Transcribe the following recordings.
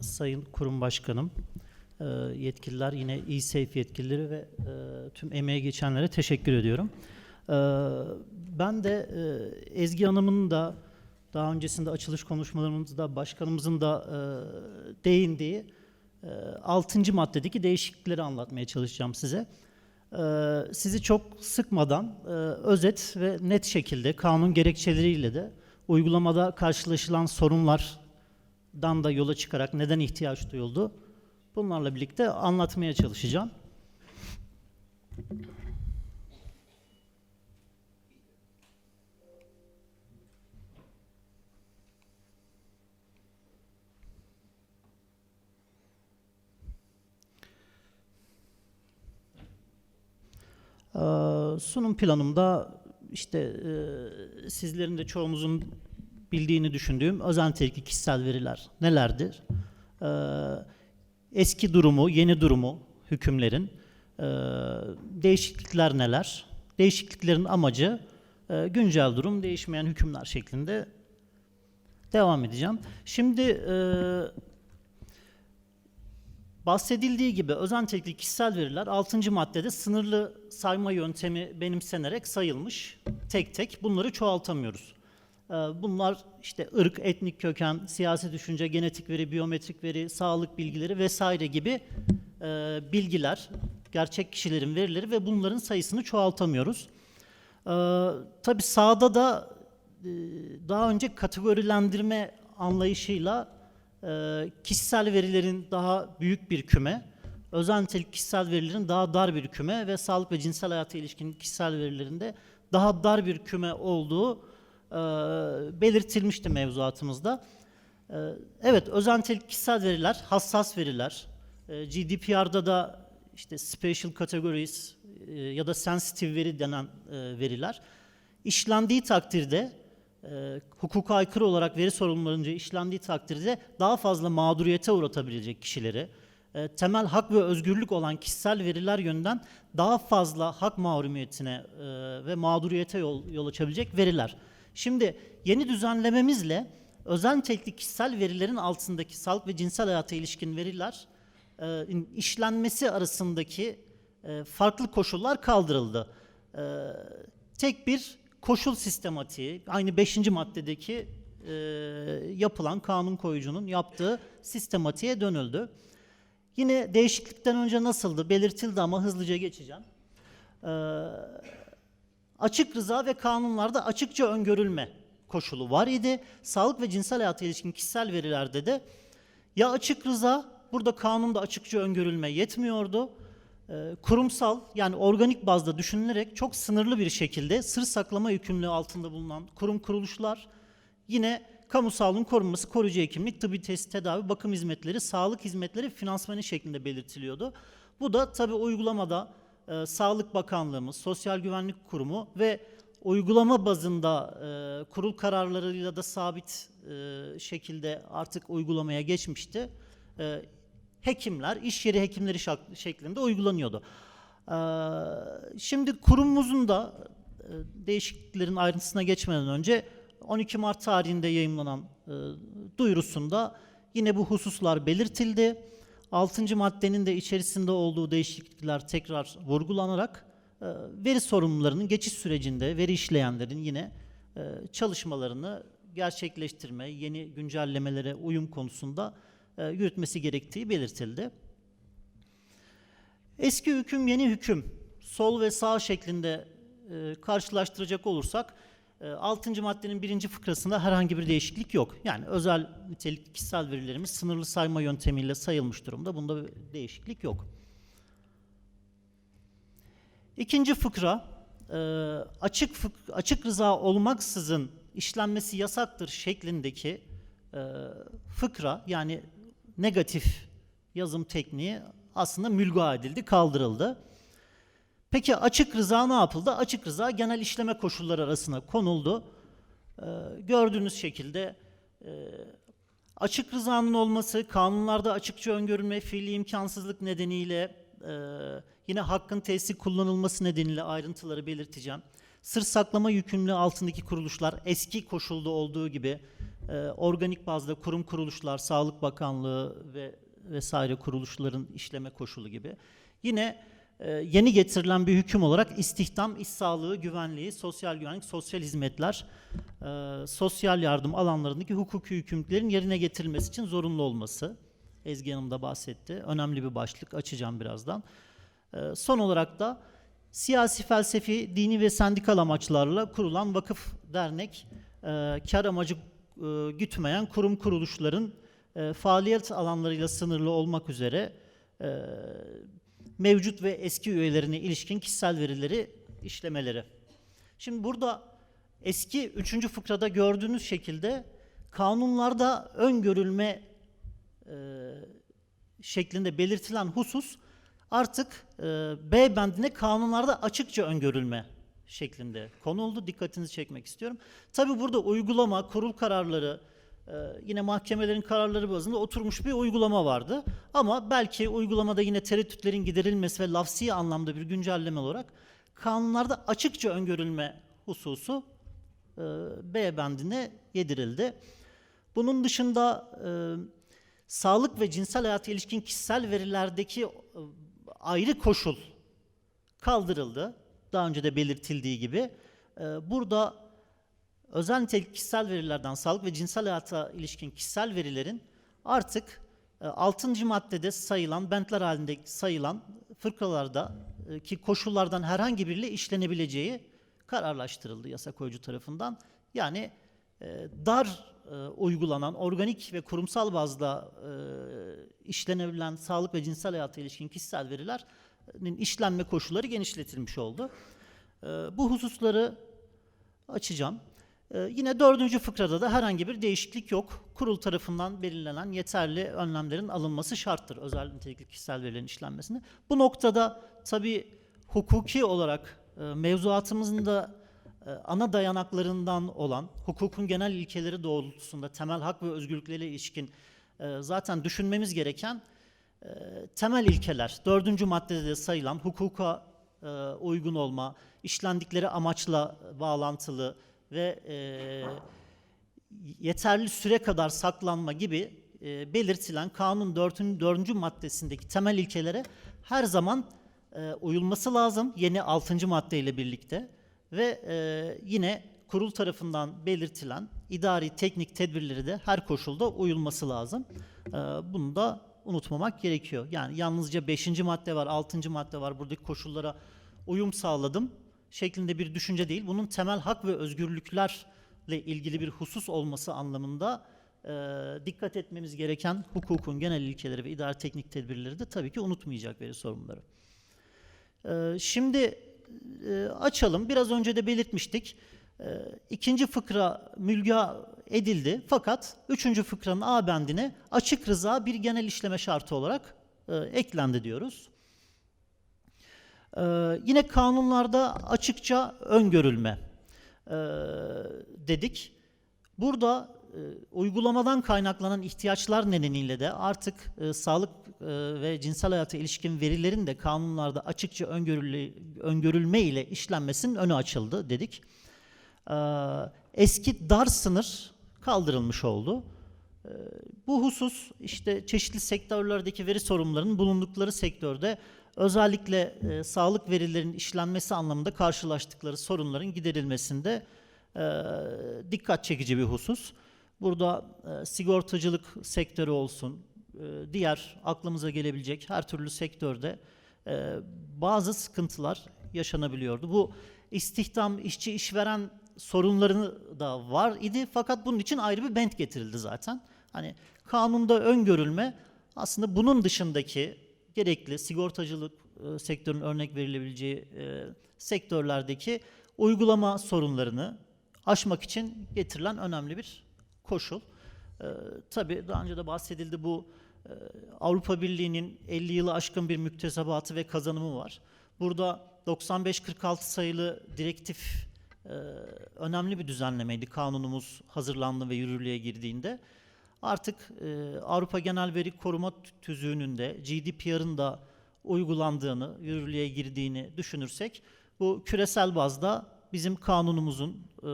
Sayın Kurum Başkanım, e, yetkililer, yine e-Safe yetkilileri ve e, tüm emeğe geçenlere teşekkür ediyorum. E, Ben de Ezgi Hanım'ın da daha öncesinde açılış konuşmalarımızda başkanımızın da değindiği 6. maddedeki değişiklikleri anlatmaya çalışacağım size. Sizi çok sıkmadan özet ve net şekilde kanun gerekçeleriyle de uygulamada karşılaşılan sorunlardan da yola çıkarak neden ihtiyaç duyuldu bunlarla birlikte anlatmaya çalışacağım. Ee, sunum planımda işte e, sizlerin de çoğumuzun bildiğini düşündüğüm özel nitelikli kişisel veriler nelerdir? Ee, eski durumu, yeni durumu hükümlerin, e, değişiklikler neler? Değişikliklerin amacı e, güncel durum, değişmeyen hükümler şeklinde devam edeceğim. Şimdi e, Bahsedildiği gibi özel nitelikli kişisel veriler 6. maddede sınırlı sayma yöntemi benimsenerek sayılmış tek tek. Bunları çoğaltamıyoruz. Ee, Bunlar işte ırk, etnik köken, siyasi düşünce, genetik veri, biyometrik veri, sağlık bilgileri vesaire gibi e, bilgiler, gerçek kişilerin verileri ve bunların sayısını çoğaltamıyoruz. Ee, tabii sağda da e, daha önce kategorilendirme anlayışıyla e, kişisel verilerin daha büyük bir küme, özel kişisel verilerin daha dar bir küme ve sağlık ve cinsel hayata ilişkin kişisel verilerinde daha dar bir küme olduğu e, belirtilmişti mevzuatımızda. E, evet, özel nitelik kişisel veriler, hassas veriler, e, GDPR'da da işte special categories e, ya da sensitive veri denen e, veriler işlendiği takdirde e, hukuka aykırı olarak veri sorunlarınca işlendiği takdirde daha fazla mağduriyete uğratabilecek kişileri, e, temel hak ve özgürlük olan kişisel veriler yönünden daha fazla hak mahrumiyetine e, ve mağduriyete yol, yol açabilecek veriler. Şimdi yeni düzenlememizle özel nitelikli kişisel verilerin altındaki sağlık ve cinsel hayata ilişkin veriler e, işlenmesi arasındaki e, farklı koşullar kaldırıldı. E, tek bir koşul sistematiği, aynı 5. maddedeki e, yapılan kanun koyucunun yaptığı sistematiğe dönüldü. Yine değişiklikten önce nasıldı belirtildi ama hızlıca geçeceğim. E, açık rıza ve kanunlarda açıkça öngörülme koşulu var idi. Sağlık ve cinsel hayata ilişkin kişisel verilerde de ya açık rıza, burada kanunda açıkça öngörülme yetmiyordu. Ee, kurumsal yani organik bazda düşünülerek çok sınırlı bir şekilde sır saklama yükümlülüğü altında bulunan kurum kuruluşlar yine kamu sağlığının korunması, koruyucu hekimlik, tıbbi test, tedavi, bakım hizmetleri, sağlık hizmetleri finansmanı şeklinde belirtiliyordu. Bu da tabii uygulamada e, Sağlık Bakanlığımız, Sosyal Güvenlik Kurumu ve uygulama bazında e, kurul kararlarıyla da sabit e, şekilde artık uygulamaya geçmişti. E, hekimler, iş yeri hekimleri şeklinde uygulanıyordu. Ee, Şimdi kurumumuzun da e, değişikliklerin ayrıntısına geçmeden önce 12 Mart tarihinde yayımlanan e, duyurusunda yine bu hususlar belirtildi. 6. maddenin de içerisinde olduğu değişiklikler tekrar vurgulanarak e, veri sorumlularının geçiş sürecinde veri işleyenlerin yine e, çalışmalarını gerçekleştirme, yeni güncellemelere uyum konusunda e, yürütmesi gerektiği belirtildi. Eski hüküm, yeni hüküm, sol ve sağ şeklinde karşılaştıracak olursak, 6. maddenin birinci fıkrasında herhangi bir değişiklik yok. Yani özel nitelikli kişisel verilerimiz sınırlı sayma yöntemiyle sayılmış durumda. Bunda bir değişiklik yok. İkinci fıkra, e, açık fık- açık rıza olmaksızın işlenmesi yasaktır şeklindeki e, fıkra yani negatif yazım tekniği aslında mülga edildi, kaldırıldı. Peki açık rıza ne yapıldı? Açık rıza genel işleme koşulları arasına konuldu. Ee, gördüğünüz şekilde e, açık rızanın olması, kanunlarda açıkça öngörülme, fiili imkansızlık nedeniyle e, yine hakkın tesisi kullanılması nedeniyle ayrıntıları belirteceğim. Sır saklama yükümlülüğü altındaki kuruluşlar eski koşulda olduğu gibi e, organik bazda kurum kuruluşlar, Sağlık Bakanlığı ve vesaire kuruluşların işleme koşulu gibi. Yine yeni getirilen bir hüküm olarak istihdam, iş sağlığı, güvenliği, sosyal güvenlik, sosyal hizmetler, e, sosyal yardım alanlarındaki hukuki yükümlülüklerin yerine getirilmesi için zorunlu olması. Ezgi Hanım da bahsetti. Önemli bir başlık. Açacağım birazdan. E, son olarak da siyasi, felsefi, dini ve sendikal amaçlarla kurulan vakıf, dernek, e, kar amacı e, gütmeyen kurum kuruluşların e, faaliyet alanlarıyla sınırlı olmak üzere e, mevcut ve eski üyelerine ilişkin kişisel verileri işlemeleri. Şimdi burada eski 3. fıkrada gördüğünüz şekilde kanunlarda öngörülme e, şeklinde belirtilen husus artık e, B bendine kanunlarda açıkça öngörülme şeklinde konuldu. Dikkatinizi çekmek istiyorum. Tabi burada uygulama, kurul kararları, e, yine mahkemelerin kararları bazında oturmuş bir uygulama vardı. Ama belki uygulamada yine tereddütlerin giderilmesi ve lafsi anlamda bir güncelleme olarak kanunlarda açıkça öngörülme hususu e, B bendine yedirildi. Bunun dışında e, sağlık ve cinsel hayata ilişkin kişisel verilerdeki e, ayrı koşul kaldırıldı. Daha önce de belirtildiği gibi. E, burada özel nitelikli kişisel verilerden sağlık ve cinsel hayata ilişkin kişisel verilerin artık e, 6. maddede sayılan, bentler halinde sayılan fırkalarda e, ki koşullardan herhangi biriyle işlenebileceği kararlaştırıldı yasa koyucu tarafından. Yani e, dar e, uygulanan organik ve kurumsal bazda e, işlenebilen sağlık ve cinsel hayata ilişkin kişisel verilerin işlenme koşulları genişletilmiş oldu. E, bu hususları açacağım. E, yine dördüncü fıkrada da herhangi bir değişiklik yok. Kurul tarafından belirlenen yeterli önlemlerin alınması şarttır özel nitelikli kişisel verilerin işlenmesinde. Bu noktada tabii hukuki olarak e, mevzuatımızın da e, ana dayanaklarından olan hukukun genel ilkeleri doğrultusunda temel hak ve özgürlüklere ilişkin e, zaten düşünmemiz gereken temel ilkeler. Dördüncü maddede de sayılan hukuka uygun olma, işlendikleri amaçla bağlantılı ve e, yeterli süre kadar saklanma gibi e, belirtilen kanun 4. 4. maddesindeki temel ilkelere her zaman e, uyulması lazım yeni 6. maddeyle birlikte ve e, yine kurul tarafından belirtilen idari teknik tedbirleri de her koşulda uyulması lazım. E, bunu da unutmamak gerekiyor. Yani yalnızca 5. madde var, 6. madde var buradaki koşullara uyum sağladım şeklinde bir düşünce değil. Bunun temel hak ve özgürlüklerle ilgili bir husus olması anlamında e, dikkat etmemiz gereken hukukun genel ilkeleri ve idari teknik tedbirleri de tabii ki unutmayacak veri sorumluları. E, şimdi e, açalım. Biraz önce de belirtmiştik. E, ikinci fıkra mülga edildi fakat üçüncü fıkranın A bendine açık rıza bir genel işleme şartı olarak e, eklendi diyoruz. Ee, yine kanunlarda açıkça öngörülme ee, dedik. Burada e, uygulamadan kaynaklanan ihtiyaçlar nedeniyle de artık e, sağlık e, ve cinsel hayata ilişkin verilerin de kanunlarda açıkça öngörülme, öngörülme ile işlenmesinin önü açıldı dedik. Ee, eski dar sınır kaldırılmış oldu. Ee, bu husus işte çeşitli sektörlerdeki veri sorumlularının bulundukları sektörde özellikle e, sağlık verilerinin işlenmesi anlamında karşılaştıkları sorunların giderilmesinde e, dikkat çekici bir husus. Burada e, sigortacılık sektörü olsun, e, diğer aklımıza gelebilecek her türlü sektörde e, bazı sıkıntılar yaşanabiliyordu. Bu istihdam, işçi, işveren sorunlarını da var idi fakat bunun için ayrı bir bent getirildi zaten. Hani kanunda öngörülme aslında bunun dışındaki gerekli sigortacılık e, sektörünün örnek verilebileceği e, sektörlerdeki uygulama sorunlarını aşmak için getirilen önemli bir koşul. E, tabii daha önce de bahsedildi bu e, Avrupa Birliği'nin 50 yılı aşkın bir müktesebatı ve kazanımı var. Burada 95-46 sayılı direktif e, önemli bir düzenlemeydi. Kanunumuz hazırlandı ve yürürlüğe girdiğinde. Artık e, Avrupa Genel Veri Koruma Tüzüğü'nün de GDPR'ın da uygulandığını, yürürlüğe girdiğini düşünürsek bu küresel bazda bizim kanunumuzun e,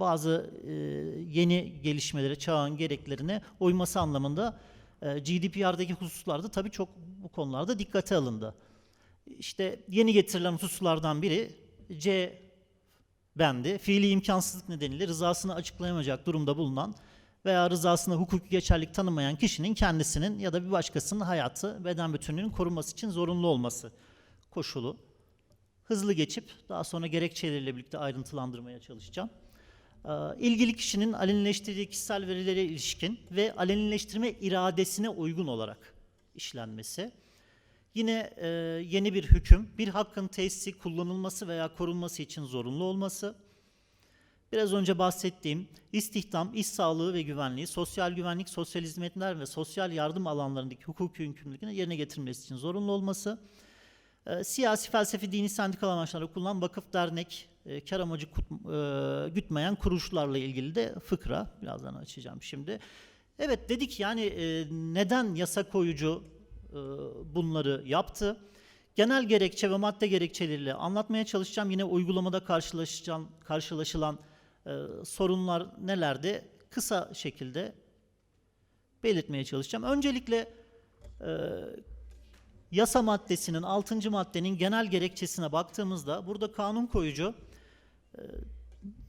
bazı e, yeni gelişmelere, çağın gereklerine uyması anlamında e, GDPR'daki hususlarda tabii çok bu konularda dikkate alındı. İşte yeni getirilen hususlardan biri C bendi. Fiili imkansızlık nedeniyle rızasını açıklayamayacak durumda bulunan veya rızasına hukuki geçerlik tanımayan kişinin kendisinin ya da bir başkasının hayatı, beden bütünlüğünün korunması için zorunlu olması koşulu. Hızlı geçip daha sonra gerekçeleriyle birlikte ayrıntılandırmaya çalışacağım. Ee, İlgili kişinin alenileştirdiği kişisel verilere ilişkin ve alenileştirme iradesine uygun olarak işlenmesi. Yine e, yeni bir hüküm, bir hakkın tesisi, kullanılması veya korunması için zorunlu olması. Biraz önce bahsettiğim istihdam, iş sağlığı ve güvenliği, sosyal güvenlik, sosyal hizmetler ve sosyal yardım alanlarındaki hukuki yükümlülüklerini yerine getirilmesi için zorunlu olması. E, siyasi, felsefi, dini, sendikal amaçlarla kullanılan vakıf, dernek, e, kar amacı kut- e, gütmeyen kuruluşlarla ilgili de fıkra. Birazdan açacağım şimdi. Evet dedik yani e, neden yasa koyucu e, bunları yaptı? Genel gerekçe ve madde gerekçeleriyle anlatmaya çalışacağım. Yine uygulamada karşılaşacağım, karşılaşılan sorunlar nelerdi? Kısa şekilde belirtmeye çalışacağım. Öncelikle e, yasa maddesinin 6. maddenin genel gerekçesine baktığımızda burada kanun koyucu e,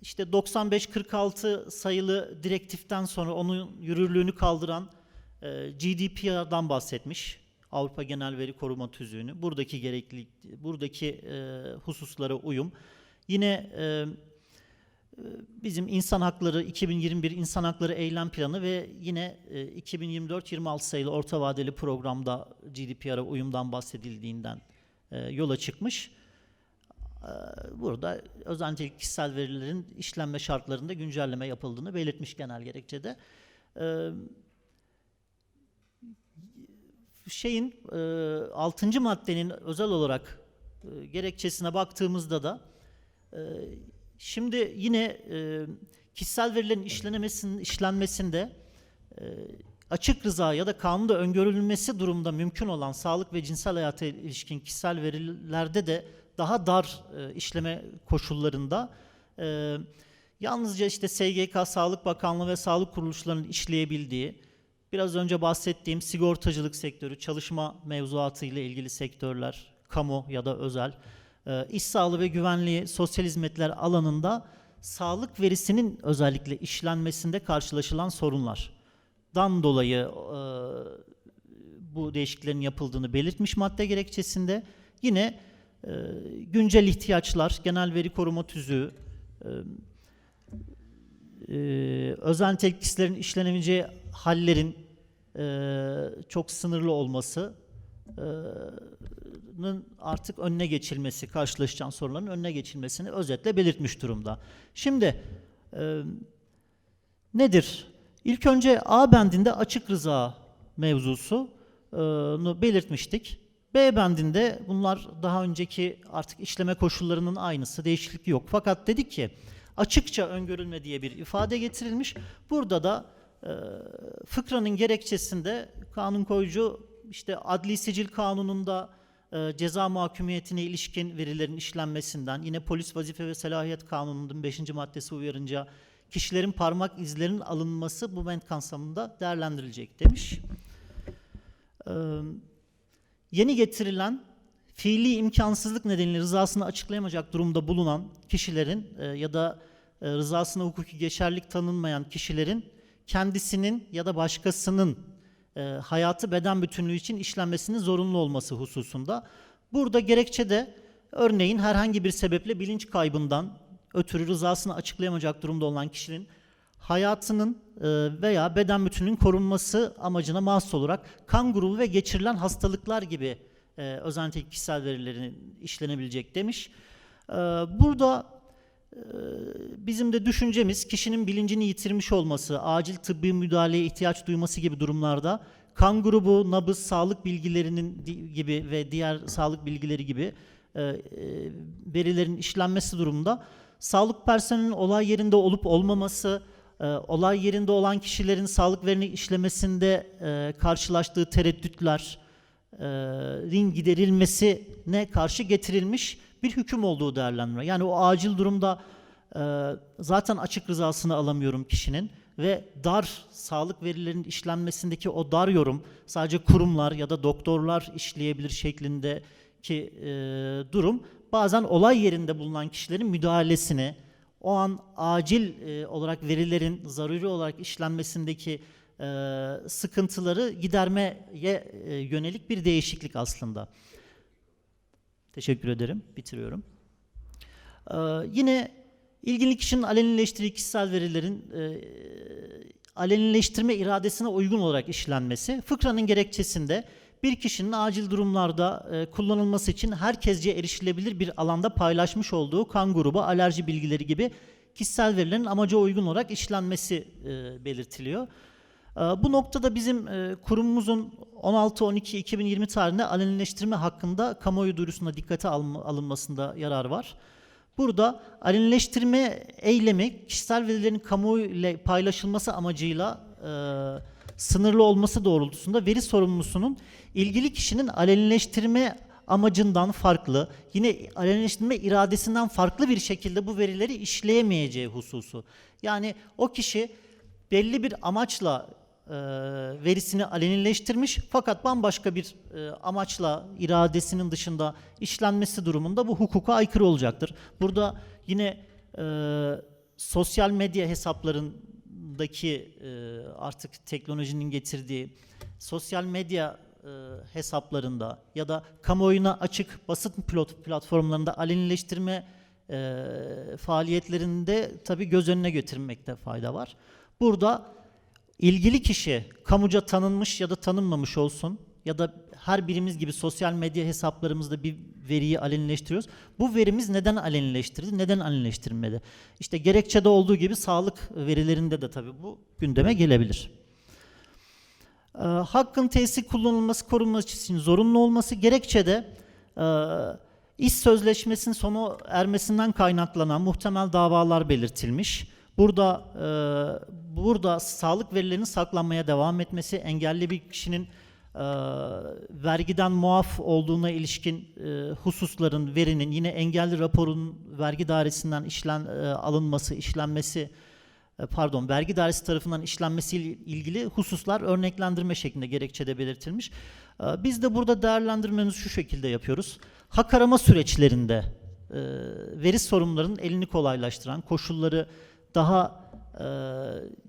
işte 95-46 sayılı direktiften sonra onun yürürlüğünü kaldıran e, GDPR'dan bahsetmiş. Avrupa Genel Veri Koruma Tüzüğü'nü. Buradaki gereklilik, buradaki e, hususlara uyum. Yine e, e, bizim insan hakları 2021 insan hakları eylem planı ve yine e, 2024-26 sayılı orta vadeli programda GDPR'a uyumdan bahsedildiğinden e, yola çıkmış. E, Burada özel nitelik kişisel verilerin işlenme şartlarında güncelleme yapıldığını belirtmiş genel gerekçede. E, şeyin e, 6. maddenin özel olarak e, gerekçesine baktığımızda da e, şimdi yine e, kişisel verilerin işlenemesinin işlenmesinde e, açık rıza ya da kanunda öngörülmesi durumda mümkün olan sağlık ve cinsel hayata ilişkin kişisel verilerde de daha dar e, işleme koşullarında e, yalnızca işte SGK, Sağlık Bakanlığı ve sağlık kuruluşlarının işleyebildiği, biraz önce bahsettiğim sigortacılık sektörü, çalışma mevzuatı ile ilgili sektörler, kamu ya da özel, iş sağlığı ve güvenliği, sosyal hizmetler alanında sağlık verisinin özellikle işlenmesinde karşılaşılan sorunlardan dolayı e, bu değişikliklerin yapıldığını belirtmiş madde gerekçesinde. Yine e, güncel ihtiyaçlar, genel veri koruma tüzüğü, e, e, özel nitelik kişilerin işlenebileceği hallerin e, çok sınırlı olması e, artık önüne geçilmesi, karşılaşacağın sorunların önüne geçilmesini özetle belirtmiş durumda. Şimdi e, nedir? İlk önce A bendinde açık rıza mevzusunu belirtmiştik. B bendinde bunlar daha önceki artık işleme koşullarının aynısı, değişiklik yok. Fakat dedik ki açıkça öngörülme diye bir ifade getirilmiş. Burada da e, fıkranın gerekçesinde kanun koyucu işte adli sicil kanununda e, ceza mahkumiyetine ilişkin verilerin işlenmesinden, yine polis vazife ve selahiyet kanununun 5. maddesi uyarınca kişilerin parmak izlerinin alınması bu ment kapsamında değerlendirilecek demiş. Ee, yeni getirilen fiili imkansızlık nedeniyle rızasını açıklayamayacak durumda bulunan kişilerin e, ya da e, rızasına hukuki geçerlik tanınmayan kişilerin kendisinin ya da başkasının e, hayatı beden bütünlüğü için işlenmesinin zorunlu olması hususunda. Burada gerekçe de örneğin herhangi bir sebeple bilinç kaybından ötürü rızasını açıklayamayacak durumda olan kişinin hayatının e, veya beden bütünlüğünün korunması amacına mahsus olarak kan grubu ve geçirilen hastalıklar gibi e, özel nitelik kişisel verilerin işlenebilecek demiş. E, Burada bizim de düşüncemiz kişinin bilincini yitirmiş olması, acil tıbbi müdahaleye ihtiyaç duyması gibi durumlarda kan grubu, nabız, sağlık bilgilerinin gibi ve diğer sağlık bilgileri gibi e, e, verilerin işlenmesi durumunda sağlık personelinin olay yerinde olup olmaması, e, olay yerinde olan kişilerin sağlık verini işlemesinde karşılaştığı tereddütler, rin giderilmesine karşı getirilmiş bir hüküm olduğu değerlendirme. Yani o acil durumda e, zaten açık rızasını alamıyorum kişinin ve dar sağlık verilerinin işlenmesindeki o dar yorum sadece kurumlar ya da doktorlar işleyebilir şeklindeki e, durum bazen olay yerinde bulunan kişilerin müdahalesini o an acil e, olarak verilerin zaruri olarak işlenmesindeki e, sıkıntıları gidermeye e, yönelik bir değişiklik aslında. Teşekkür ederim. Bitiriyorum. Ee, yine ilgili kişinin alenileştirdiği kişisel verilerin e, alenileştirme iradesine uygun olarak işlenmesi, fıkranın gerekçesinde bir kişinin acil durumlarda e, kullanılması için herkesce erişilebilir bir alanda paylaşmış olduğu kan grubu, alerji bilgileri gibi kişisel verilerin amaca uygun olarak işlenmesi e, belirtiliyor. E, bu noktada bizim e, kurumumuzun 16-12-2020 tarihinde alenileştirme hakkında kamuoyu duyurusunda dikkate alınmasında yarar var. Burada alenileştirme eylemi kişisel verilerin kamuoyu ile paylaşılması amacıyla e, sınırlı olması doğrultusunda veri sorumlusunun ilgili kişinin alenileştirme amacından farklı, yine alenileştirme iradesinden farklı bir şekilde bu verileri işleyemeyeceği hususu. Yani o kişi belli bir amaçla e, verisini alenileştirmiş fakat bambaşka bir e, amaçla iradesinin dışında işlenmesi durumunda bu hukuka aykırı olacaktır. Burada yine e, sosyal medya hesaplarındaki e, artık teknolojinin getirdiği sosyal medya e, hesaplarında ya da kamuoyuna açık basın platformlarında alenileştirme e, faaliyetlerinde tabii göz önüne getirmekte fayda var. Burada ilgili kişi kamuca tanınmış ya da tanınmamış olsun ya da her birimiz gibi sosyal medya hesaplarımızda bir veriyi alenileştiriyoruz. Bu verimiz neden alenileştirildi, neden alenileştirilmedi? İşte gerekçede olduğu gibi sağlık verilerinde de tabii bu gündeme gelebilir. Ee, hakkın tesisi kullanılması korunması için zorunlu olması gerekçede e, iş sözleşmesinin sonu ermesinden kaynaklanan muhtemel davalar belirtilmiş. Burada e, burada sağlık verilerinin saklanmaya devam etmesi, engelli bir kişinin e, vergiden muaf olduğuna ilişkin e, hususların verinin yine engelli raporun vergi dairesinden işlen e, alınması, işlenmesi e, pardon vergi dairesi tarafından işlenmesiyle ilgili hususlar örneklendirme şeklinde gerekçede belirtilmiş. E, Biz de burada değerlendirmemizi şu şekilde yapıyoruz. Hak arama süreçlerinde e, veri sorumlularının elini kolaylaştıran, koşulları daha e,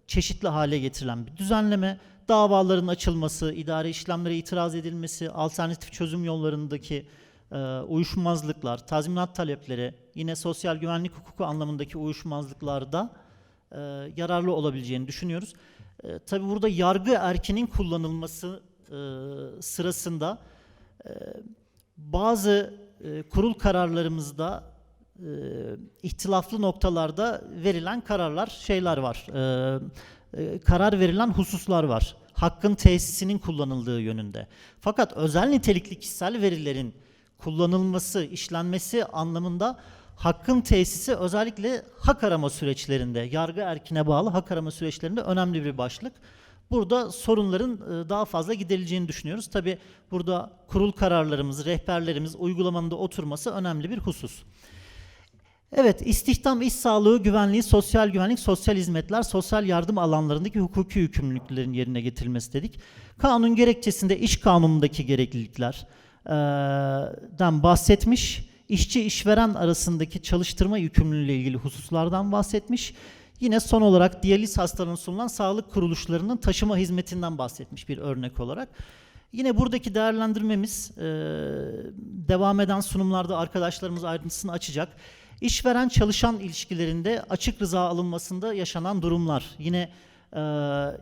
çeşitli hale getirilen bir düzenleme, davaların açılması, idari işlemlere itiraz edilmesi, alternatif çözüm yollarındaki e, uyuşmazlıklar, tazminat talepleri, yine sosyal güvenlik hukuku anlamındaki uyuşmazlıklarda e, yararlı olabileceğini düşünüyoruz. E, tabii burada yargı erkinin kullanılması e, sırasında e, bazı e, kurul kararlarımızda e, ihtilaflı noktalarda verilen kararlar, şeyler var. E, e, karar verilen hususlar var. Hakkın tesisinin kullanıldığı yönünde. Fakat özel nitelikli kişisel verilerin kullanılması, işlenmesi anlamında hakkın tesisi özellikle hak arama süreçlerinde, yargı erkine bağlı hak arama süreçlerinde önemli bir başlık. Burada sorunların e, daha fazla giderileceğini düşünüyoruz. Tabi burada kurul kararlarımız, rehberlerimiz uygulamanın da oturması önemli bir husus. Evet, istihdam, iş sağlığı, güvenliği, sosyal güvenlik, sosyal hizmetler, sosyal yardım alanlarındaki hukuki yükümlülüklerin yerine getirilmesi dedik. Kanun gerekçesinde iş kanunundaki gerekliliklerden bahsetmiş, işçi işveren arasındaki çalıştırma yükümlülüğü ilgili hususlardan bahsetmiş. Yine son olarak diyaliz hastalarına sunulan sağlık kuruluşlarının taşıma hizmetinden bahsetmiş bir örnek olarak. Yine buradaki değerlendirmemiz devam eden sunumlarda arkadaşlarımız ayrıntısını açacak. İşveren çalışan ilişkilerinde açık rıza alınmasında yaşanan durumlar. Yine e,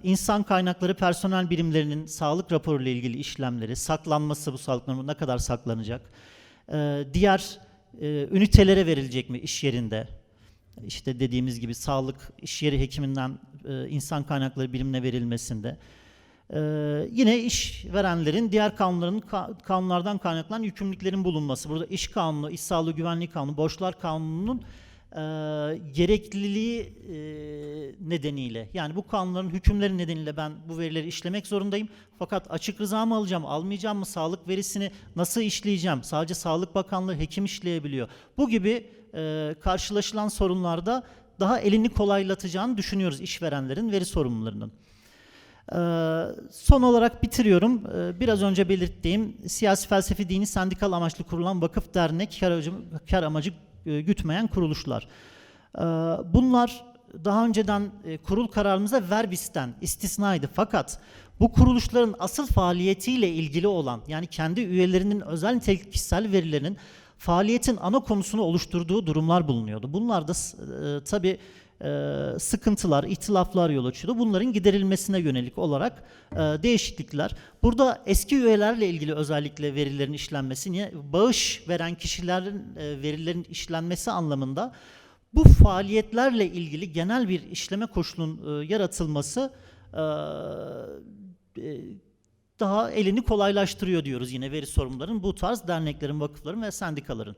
insan kaynakları personel birimlerinin sağlık raporu ile ilgili işlemleri, saklanması bu sağlık raporu ne kadar saklanacak? E, diğer e, ünitelere verilecek mi iş yerinde? İşte dediğimiz gibi sağlık iş yeri hekiminden e, insan kaynakları birimine verilmesinde. Ee, yine işverenlerin diğer kanunların ka- kanunlardan kaynaklanan yükümlülüklerin bulunması. Burada iş kanunu, iş sağlığı güvenliği kanunu, borçlar kanununun e, gerekliliği e, nedeniyle yani bu kanunların hükümleri nedeniyle ben bu verileri işlemek zorundayım. Fakat açık rıza mı alacağım, almayacağım mı, sağlık verisini nasıl işleyeceğim? Sadece Sağlık Bakanlığı hekim işleyebiliyor. Bu gibi e, karşılaşılan sorunlarda daha elini kolaylatacağını düşünüyoruz işverenlerin veri sorumlularının. Ee, son olarak bitiriyorum. Ee, biraz önce belirttiğim siyasi felsefi dini sendikal amaçlı kurulan vakıf dernek kar amacı, kar amacı e, gütmeyen kuruluşlar. Ee, bunlar daha önceden e, kurul kararımızda verbisten istisnaydı. Fakat bu kuruluşların asıl faaliyetiyle ilgili olan yani kendi üyelerinin özel nitelikli kişisel verilerinin faaliyetin ana konusunu oluşturduğu durumlar bulunuyordu. Bunlar da e, tabii e, sıkıntılar, ihtilaflar yol açıyordu. Bunların giderilmesine yönelik olarak e, değişiklikler. Burada eski üyelerle ilgili özellikle verilerin işlenmesi, niye bağış veren kişilerin e, verilerin işlenmesi anlamında bu faaliyetlerle ilgili genel bir işleme koşulunun e, yaratılması e, e, daha elini kolaylaştırıyor diyoruz yine veri sorumluların bu tarz derneklerin, vakıfların ve sendikaların.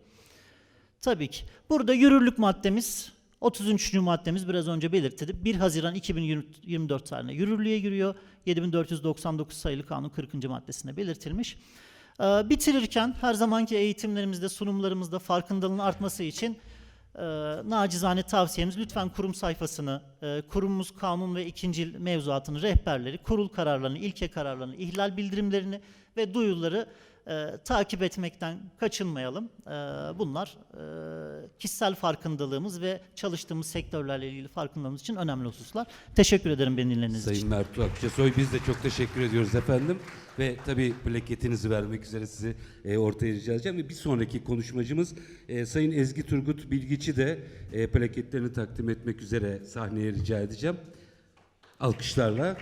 Tabii ki. Burada yürürlük maddemiz 33. maddemiz biraz önce belirtildi. 1 Haziran 2024 tarihine yürürlüğe giriyor. 7499 sayılı kanun 40. maddesinde belirtilmiş. Ee, bitirirken her zamanki eğitimlerimizde, sunumlarımızda farkındalığın artması için e, nacizane tavsiyemiz lütfen kurum sayfasını, e, kurumumuz kanun ve ikincil mevzuatını, rehberleri, kurul kararlarını, ilke kararlarını, ihlal bildirimlerini ve duyuruları e, takip etmekten kaçınmayalım. E, bunlar e, kişisel farkındalığımız ve çalıştığımız sektörlerle ilgili farkındalığımız için önemli hususlar. Teşekkür ederim beni dinlediğiniz için. Sayın Mert Akçasoy biz de çok teşekkür ediyoruz efendim. Ve tabii plaketinizi vermek üzere sizi e, ortaya rica edeceğim. Ve bir sonraki konuşmacımız e, Sayın Ezgi Turgut Bilgiç'i de e, plaketlerini takdim etmek üzere sahneye rica edeceğim. Alkışlarla.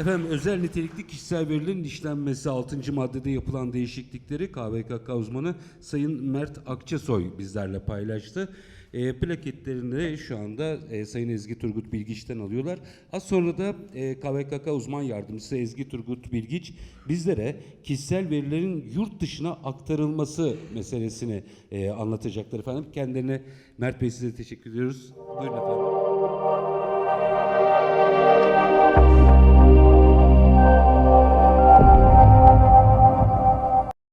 Efendim özel nitelikli kişisel verilerin işlenmesi 6. maddede yapılan değişiklikleri KVKK uzmanı Sayın Mert Akçasoy bizlerle paylaştı. E, plaketlerini şu anda e, Sayın Ezgi Turgut Bilgiç'ten alıyorlar. Az sonra da e, KVKK uzman yardımcısı Ezgi Turgut Bilgiç bizlere kişisel verilerin yurt dışına aktarılması meselesini e, anlatacaklar efendim. Kendilerine Mert Bey size teşekkür ediyoruz. Buyurun efendim.